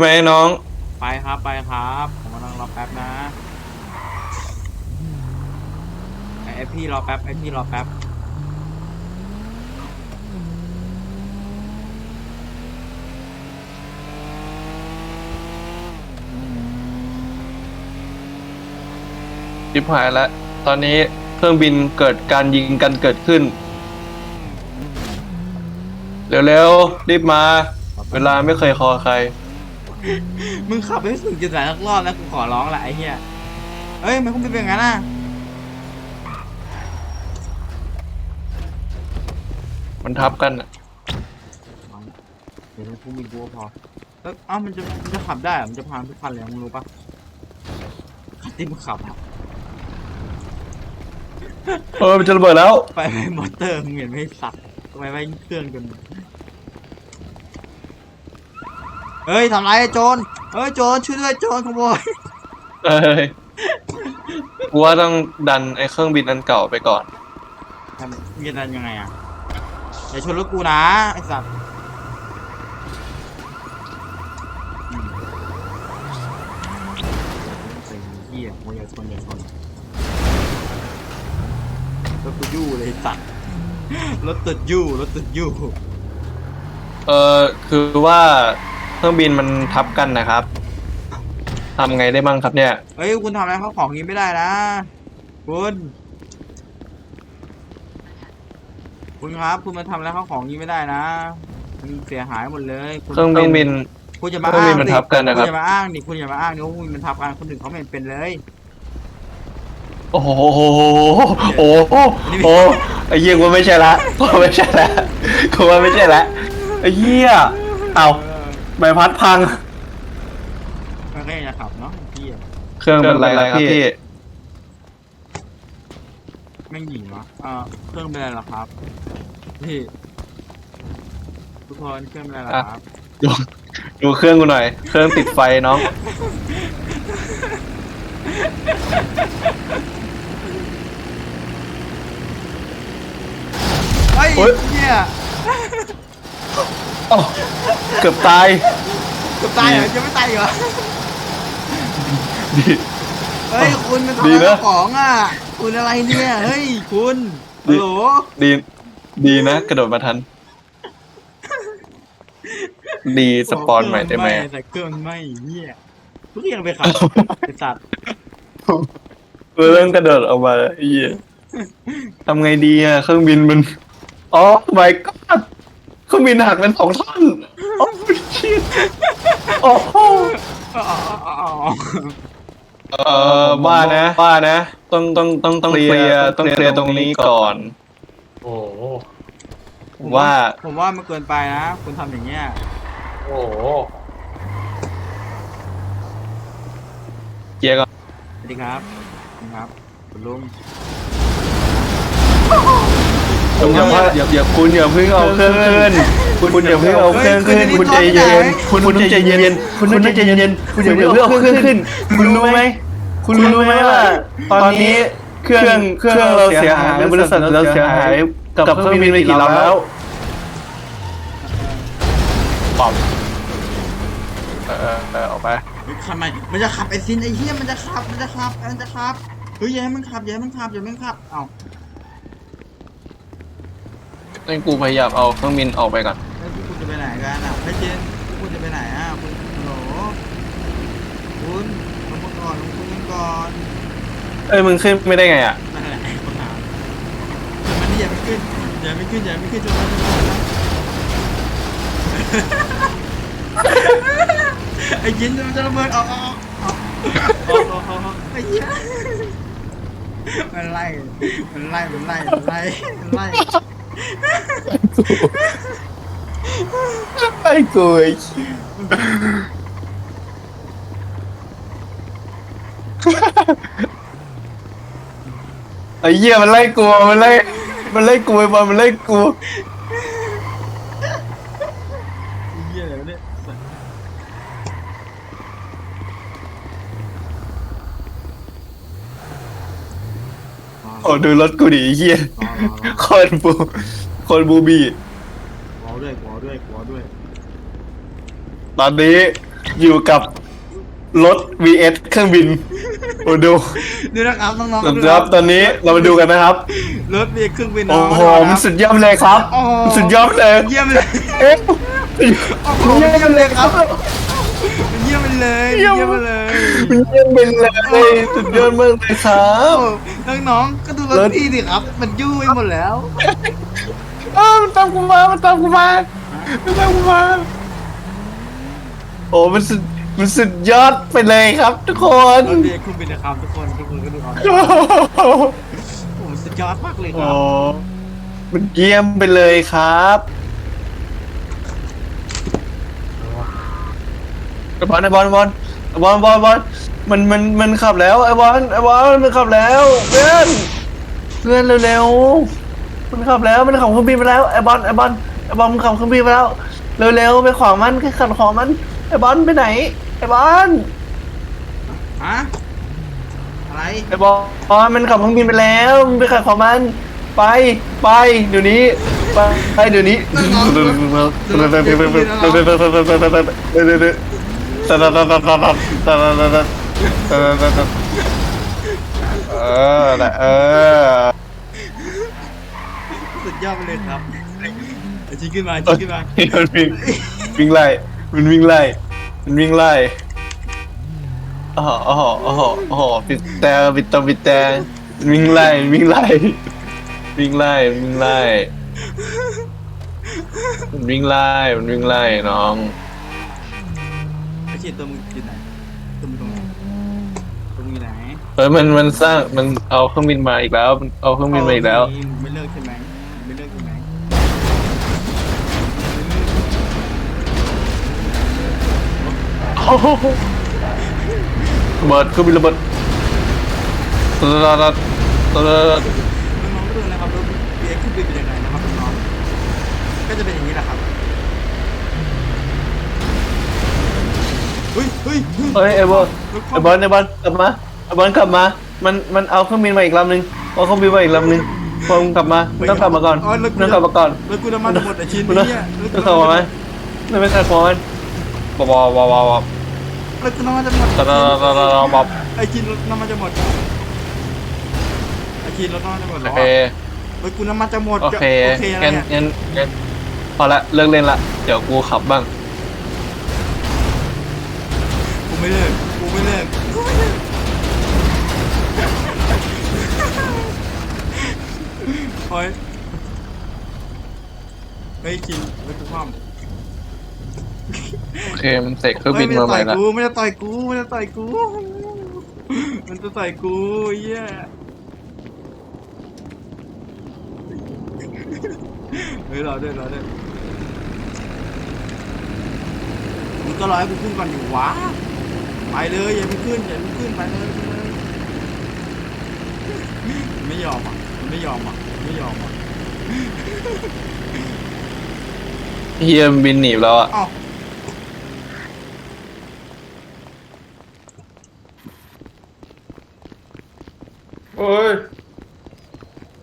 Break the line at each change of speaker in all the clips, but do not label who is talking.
ใช่ไหมน้อง
ไปครับไปครับ ผมกำลังรอแป๊บนะไอไอพี่รอแป๊บไอพี่รอแป๊บ
ชิบหายแล้ว ตอนนี้เครื่องบินเกิดการยิงกันเกิดขึ้น เร็วๆ รีบมา เวลาไม่เคยคอใคร
มึงขับไปถึงจุดไหนสักรอบแล้วกูขอร้องแหละไอ้เหี้ยเอ้ยมันคงเป็นอย่างนั้นอะ
มันทับกันอะ
เดี๋ยวพวกมึงกูก็พอแล้วเอ้ามันจะมันจะขับได้เหรอมันจะพังทุกคันเลยมึงรู้ปะคันที่มึงขับอะ
เออมันจะระเบิดแล้ว
ไปไปมอเตอร์มึงเห็นไหมสัตว์ไปไปเครื่องจน เฮ้ยทำไรไอ้โจรเฮ้ยโจรช่วยด้วยโจรขโมย
เอ้ยกูว่าต้องดันไอ้เครื่องบินอันเก่าไปก่อน
ทำมึงจะดันยังไงอะอย่าชนรถกูนะไอ้สัตว์อืมไอ้เหี้ยมึงอย่าชนอย่าชนรถกูยู่เลยไอ้สัตว์รถติดยู่รถติดยู่
เออคือว่า เครื่องบินมันทับกันนะครับทำไงได้บ้างครับเนี่ย
เฮ้ยคุณทำอะไรเขาของนี้ไม่ได้นะ คุณคุณครับ คุณมาทำอะไรเขาของนี้ไม่ได้นะมันเสียหายหมดเลยคุณ
เครื่องบิน
คุณจะมา
เครื่อง
อ้า
บิ
ง
นมัน
ดิ
ทับกันนะครับ
คุณอย่ามาอ้างดิคุณอย่ามาอ้างดิว่าคุณมันทับกันคนอื่นเขาไม่เห็นเป็นเลย
โอ้โหโอ้โหโอ้โหโอ้โหไอ้เหี้ยกูว่าไม่ใช่ละกูว่าไม่ใช่ละกูว่าไม่ใช่ละไอ้เหี้ยเอา ใบพัดพัง
มันก็ยังจะขับเนาะพี่
เครื่องเป็นไรครับพี่
แม่งหญิงวะเออเครื่องเป็นอะไรเหรอครับ พี่ ทุกคนเครื่องเป็นอะไรเหรอครับ
ดูดูเครื่องกูหน่อย เครื่องติดไฟน้อง
เฮ้ย
โอ๊ย
เนี่ย
อ้าวเกือบตาย
จะตายเหรอจะไม่ตายเหรอ
ดี
เฮ้ยคุณมันทำ
ดี
อะไร
นะ
กับของอะ คุณอะไรเนี่ยเฮ้ยคุณฮัลโหล
ดี ดีนะ กระโดดมาทัน ดีสปอนใหม่ได้ไหม
แต่เครื่องไม่เนี่ยเพิ่งยังไปขับไอ้สัตว์
กูเริ่มกระโดดออกมาแล้วไอ้เหี้ยทำไงดีอะ เครื่องบินมัน อ๋อ my god เค รื่องบินหักเป็นสองท่อนโอ้ชิตโอ้โห
อ๋ออ๋ออ๋อ
เออว่านะว่านะ ต้องต้องต้องต้องเคลียร์ต้องเคลียร์ตรงนี้ก่อน
โอ้โห
ผม
ว่า
ผมว่ามันเกินไปนะ คุณทำอย่างเงี้ย
โอ้โห
เคลียร์ก่อน
สวัสดีครับสวัสดีครับ คุณลุง
คุณอย่าว่าอย่าอย่าคุณอย่าเพิ่งเอาเครื่องขึ้นคุณคุณอย่าเพิ่งเอาเครื่องขึ้น คุณใจเย็น คุณคุณใจเย็น คุณต้องใจเย็น คุณอย่าเพิ่งเอาเครื่องขึ้น คุณรู้ไหมคุณรู้ไหมว่า ตอนนี้เครื่องเครื่องเราเสียหายบริษัทเราเสียหายกับเครื่องบินไปกี่ลำแล้วปอบเออเออออกไป
เฮ้ยทำไมมันจะขับไอ้ซินไอ้เหี้ยมันจะขับมันจะขับมันจะขับเฮ้ยอย่าให้มันขับอย่าให้มันขับอย่าให้มันขับเอ้า
ให้กูพยายามเอาเครื่องบินออกไปก่อน
แล้วพวกคุณจะไปไหนกันอะไอ้เจนพวกคุณจะไปไหนอะคุณฮัลโหลคุณลงมาก่อนลงคุยกันก่อน
เอ้ยมึงขึ้นไม่ได้ไงอะ
นั่นแหละไอ้คนถามมันนี่อย่าไม่ขึ้นอย่าไม่ขึ้นอย่าไม่ขึ้นจนมันจะมาไอ้ยินมันจะระเบิดออกออกออกออกออกออกไอ้เหี้ยมันไล่มันไล่มันไล่มันไล่มันไล่
ไอ้กูไอ้ไอ้เหี้ยมันไล่กูมันไล่มันไล่กูไอ้บอลมันไล่กู
ไอ้เหี้ยอะไรวะเนี่ยสัตว์
โอ้ดูรถกูดิไอ้เหี้ย
รอรอรอ
คนบูคนบูบี้
กลัวด้วยกลัวด้วยกลัวด้วย
ตอนนี้อยู่กับรถ vs เครื่องบินโอ้ดู
ดูนะครับน้องๆดู
ครับตอนนี้เรามาดูกันนะครับ
รถมีเครื่องบิน
โอ้โห
น้งๆ
มันสุดยอดเลยครับ
โอ้โห
สุดยอดเลย
เยี่ยมเลย
เอ๊ะ
โอ้โหเยี่ยมเลยครับเยี่ยมไปเลย
เยี่
เยี่
ย
ย
ม
มไปเลย
มันเยี่ยมไปเลยสุดยอดมากเลยครับ
โอ้น้องๆก็ดูรถพี่ดิครับ มันยุ่ยหมดแล้ว
อ้าวมันตามกูมามันตามกูมามันตามกูมาโอ้มันสุดมันสุดยอดไปเลยครับ ทุกคน
รถมีเครื่องบินนะครับทุกคนทุกคนก็ดูเอาโอ้โหสุดยอดมากเลยค
โอ้
รับ
มันเยี่ยมไปเลยครับไอ บอลไอบอลไอบอลไอบอลบอลบอลมันมันมันขับแล้วไอบอลไอบอลมันขับแล้วเพื่อนเพื่อนเร็วๆมันขับแล้วมันขับเครื่องบินไปแล้วไอบอลไอบอลไอบอลมันขับเครื่องบินไปแล้วเร็วๆไปขวางมันแค่ขัดขวางมันไอบอลไปไหนไอบอล
ฮะอะไร
ไอบอลมันขับเครื่องบินไปแล้วมันไปขัดขวางมันไปไปเดี๋ยวนี้ไปไปเดี๋ยวนี้
ตตตตต
ตตตต
ต
ตตเออแหละเออ
สุดยอดไปเลยครับเอาชี้ขึ้นมาชี้ขึ้นมา
มันวิ่งวิ่งไล่มันวิ่งไล่มันวิ่งไล่อ๋ออ๋ออ๋ออ๋อปิดแต่ปิดตาปิดแต่วิ่งไล่วิ่งไล่วิ่งไล่วิ่งไล่มันวิ่งไล่มันวิ่งไล่น้อง
เชี่ยตัวมึงอยู่ไหนตัวมึงตรงไหนตัวมึงอยู่ไหน
เฮ้ยมันมันสร้างมันเอาเครื่องบินมาอีกแล้วมันเอาเครื่องบินมาอีกแล้ว
มึงไม่เลิกใช่ไหมมึงไม่เลิกใช่ไหม
ระเบิดเครื่องบินระเบิดตลาดตลาดตลาด
น้องๆก็ดูนะครับรถเบียร์ขึ้นไปเป็นยังไงนะครับน้องๆก็จะเป็นอย่างนี้แหละครับ ฮ้ยเฮ้ยเฮ้ย
เฮ้ยไอ้บอลไอ้บอลไอ้บอลกลับมาไอ้บอลกลับมา มันมันเอาเครื่องบินมาอีกลำหนึ่งเอาเครื่องบินมาอีกลำหนึ่งพอมึงกลับมามึงต้องกลับมาก่อนมึงต้องกลับมาก่อน
รถกูน้ำมันจะหมดไอ้ชิ้น
มึง
นี้
ต้อง
เนี่ยรถ
ต้องกลับมาไหมไม่ไม่ขัดขวางมันบอบอบอบอบ
รถกูน้ำมันจะหมด
ตลาดตลาดบอบ
ไอ้ชิ้นรถน้ำมันจะหมดไอ้ชิ้นรถน้ำมันจะหมด
โอ
แล้ว
เค
รถกูน้ำมันจะหมด
โอเค
โอเคอะไร
งั้น
เนี่ย
งั้นงั้นพอละเลิกเล่นละเดี๋ยวกูขับบ้าง
กู ไม่เลิกกูไม่เลิกกูไม่เลิกโอ้ยเฮ้ยคิงรถกูคว่ำ
โอเคมันเสกเครื่องบินมาใหม่ละ
เฮ้ยมันจะต่อยกูมันจะต่อยกู มันจะต่อยกูเหี้ยเฮ้ยรอด้วยรอด้วยมึงก็รอให้กูขึ้นก่อนอยู่วะ ไปเลยอย่าเพิ่งขึ้นอย่าเพิ่งขึ้นไปเลยไปเลยมันไม่ยอมอะมันไม่ยอมอะมันไม่ยอมอะ
เฮียมนบินหนีบแล้วอะ
เอ้า
โอ้ย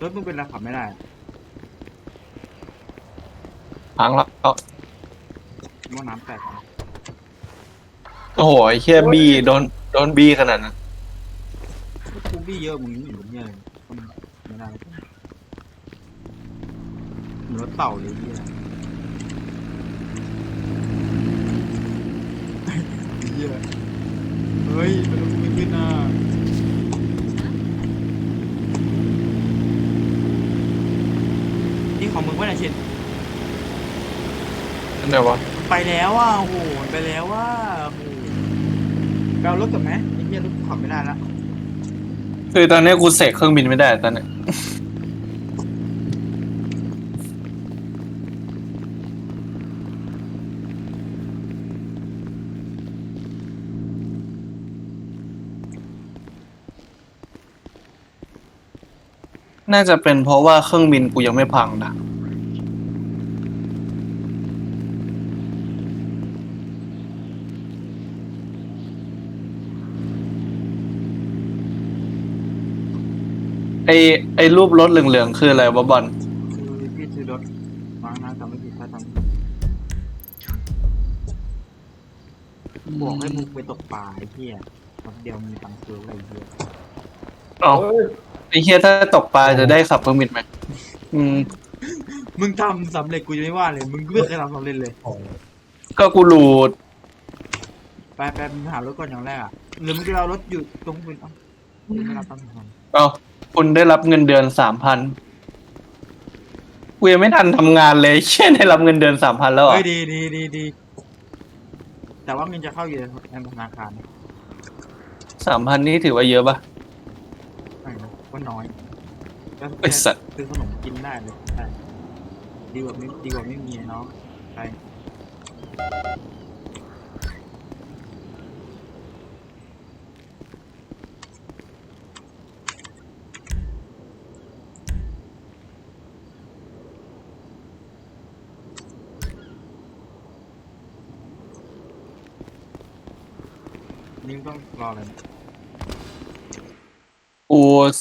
รถมึงเป็นอะไรขับไม่ได้
พังแล้ว
หม้อน้ำแตกอะ
โอ้โหไอ้เฮียบีโดนโดนบีขนาดนั้น
กูบี้เยอะมึงนี่เหมือนเนี่ยเลยไม่ได้เหมือนรถเต่าเลยเนี่ยเหี้ยเฮ้ยมันรถกูไม่ขึ้นอะนี่ของมึงว่าไหนเชน
นั่นแหละวะ
ไปแล้วอะโอ้โหมันไปแล้วอะโอ้โห ไปเอารถกับไหมไอ้เหี้ยรถขับไม่ได้ละ
คือตอนนี้กูเสกเครื่องบินไม่ได้ตอนเนี้ยน่าจะเป็นเพราะว่าเครื่องบินกูยังไม่พังนะ ไอไอรูปรถเหลืองๆคืออะไรวะบอล
คือพี่ซื้อรถมานะจำไม่ผิดถ้าจำไม่ผิดบอกให้มึงไปตกปลาไอ้เหี้ยคนเดียวมีตังค์ซื้ออะไรเหี้ย
เอ๋อ
เฮ้ย
ไอ้เฮียถ้าตกปลาจะได้ขับเปอร์มิทไหมอืม
มึงทำสำเร็จกูจะไม่ว่าเลย มึงไม่เคยทำสำเร็จเลย
ก็กูหลุด
ไปไปมึงหารถก่อนอย่างแรกอะหรือมึงจะเอารถอยู่ตรงคุณเอ้าไม่รับตังค์ก่อน
เอา คุณได้รับเงินเดือนสามพันกูยังไม่ทันทำงานเลยเช่นได้รับเงินเดือนสามพันแล้วเหรอะ
เฮ้ยดีดีดีดีแต่ว่าเงินจะเข้าอยู่ในธนาคารนะ
สามพันนี่ถือว่าเยอะปะ
ไม่นะก็น้อยก็
ไอ้สัตว์
ซื้อขนมกินได้เลยใช่ดีกว่าไม่ดีกว่าไม่มีเนาะใช่ นี่ต้องรออะไรนะ
กู